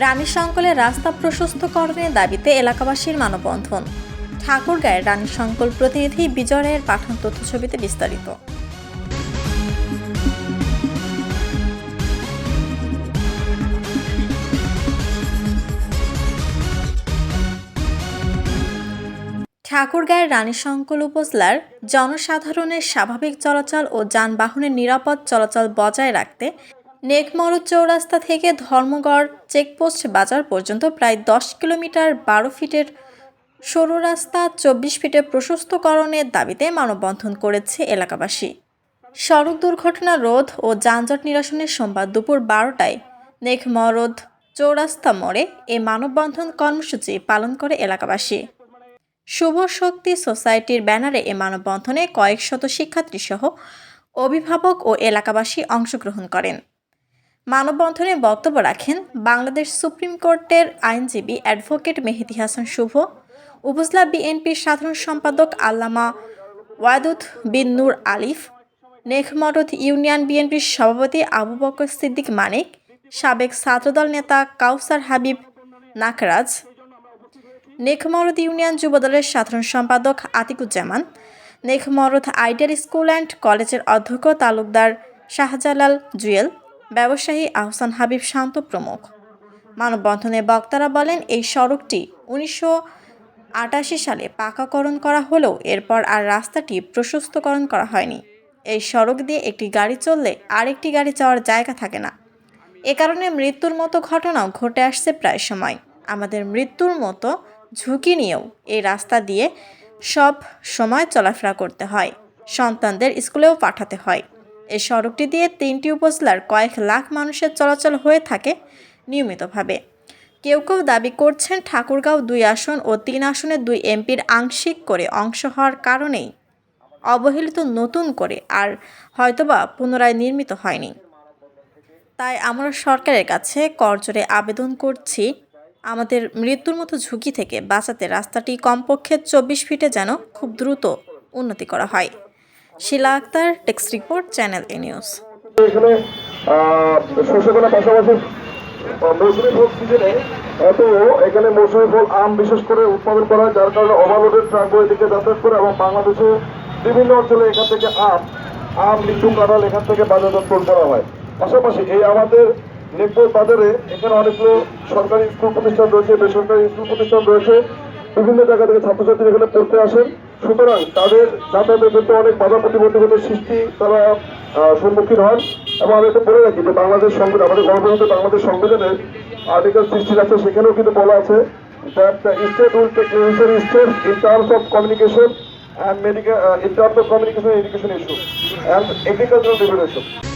রানী শঙ্কলের রাস্তা প্রশস্তকরণের দাবিতে এলাকাবাসীর মানববন্ধন। ঠাকুরগাঁয়ের রানী শঙ্কল প্রতিনিধি বিজয় রায়ের পাঠান তথ্য ছবিতে বিস্তারিত। ঠাকুরগাঁয়ের রানীশঙ্কল উপজেলার জনসাধারণের স্বাভাবিক চলাচল ও যানবাহনের নিরাপদ চলাচল বজায় রাখতে নেকমরদ চৌরাস্তা থেকে ধর্মগড় চেকপোস্ট বাজার পর্যন্ত প্রায় দশ কিলোমিটার বারো ফিটের সরু রাস্তা চব্বিশ ফিটের প্রশস্তকরণের দাবিতে মানববন্ধন করেছে এলাকাবাসী। সড়ক দুর্ঘটনা রোধ ও যানজট নিরসনের সোমবার দুপুর বারোটায় নেকমরদ চৌরাস্তা মোড়ে এ মানববন্ধন কর্মসূচি পালন করে এলাকাবাসী। শুভ শক্তি সোসাইটির ব্যানারে এ মানববন্ধনে কয়েক শত শিক্ষার্থী সহ অভিভাবক ও এলাকাবাসী অংশগ্রহণ করেন। মানববন্ধনে বক্তব্য রাখেন বাংলাদেশ সুপ্রিম কোর্টের আইনজীবী অ্যাডভোকেট মেহেদি হাসান শুভ, উপজেলা বিএনপির সাধারণ সম্পাদক আল্লামা ওয়াদুদ বিন নূর আলিফ, নেখমরদ ইউনিয়ন বিএনপির সভাপতি আবু বকর সিদ্দিক মানিক, সাবেক ছাত্রদল নেতা কাউসার হাবিব নাকরাজ, নেখমরদ ইউনিয়ন যুবদলের সাধারণ সম্পাদক Atikuzzaman, Nekhmorod ideal school and কলেজের অধ্যক্ষ তালুকদার শাহজালাল জুয়েল ব্যবসায়ী আহসান হাবিব শান্ত প্রমুখ। মানববন্ধনে বক্তারা বলেন, এই সড়কটি উনিশশো আটাশি সালে পাকাকরণ করা হলেও এরপর আর রাস্তাটি প্রশস্তকরণ করা হয়নি। এই সড়ক দিয়ে একটি গাড়ি চললে আরেকটি গাড়ি যাওয়ার জায়গা থাকে না। এ কারণে মৃত্যুর মতো ঘটনাও ঘটে আসছে প্রায় সময়। আমাদের মৃত্যুর মতো ঝুঁকি নিয়েও এই রাস্তা দিয়ে সব সময় চলাফেরা করতে হয়। সন্তানদের স্কুলেও পাঠাতে হয়। এই সড়কটি দিয়ে তিনটি উপজেলার কয়েক লাখ মানুষের চলাচল হয়ে থাকে নিয়মিতভাবে। কেউ কেউ দাবি করছেন ঠাকুরগাঁও দুই আসন ও তিন আসনের দুই এমপির আংশিক করে অংশ হওয়ার কারণেই অবহেলিত নতুন করে আর হয়তোবা পুনরায় নির্মিত হয়নি। তাই আমরা সরকারের কাছে করজোরে আবেদন করছি, আমাদের মৃত্যুর মতো ঝুঁকি থেকে বাঁচাতে রাস্তাটি কমপক্ষে চব্বিশ ফিটে যেন খুব দ্রুত উন্নতি করা হয়। Shila Akter text report channel A news. আহ, ফল সিজনে এত এখানে মৌসুমী ফল আম বিশেষ করে উৎপাদন করা হয় যার কারণে ওভারলোডের ট্রাকগুলো এদিকে যাতায়াত করে এবং বাংলাদেশে বিভিন্ন অঞ্চলে এখান থেকে আম আম লিচু কাঁঠাল এখান থেকে বাজারজাতকরণ করা হয়। পাশাপাশি এই আমাদের নেকপুর বাজারে এখানে অনেকগুলো সরকারি স্কুল প্রতিষ্ঠান রয়েছে বেসরকারি স্কুল প্রতিষ্ঠান রয়েছে। বিভিন্ন জায়গা থেকে ছাত্রছাত্রী এখানে পড়তে আসেন। সুতরাং তাদের যাতায়াতের ক্ষেত্রে অনেক বাধা প্রতিবন্ধকতার সৃষ্টি তারা সম্মুখীন হন। এবং আমি একটা বলে রাখি যে বাংলাদেশ সংবিধান, আমাদের গণতন্ত্রের বাংলাদেশ সংবিধানে আর্টিকেল সৃষ্টি আছে, সেখানেও কিন্তু বলা আছে communication and medical in of communication education issue and agricultural department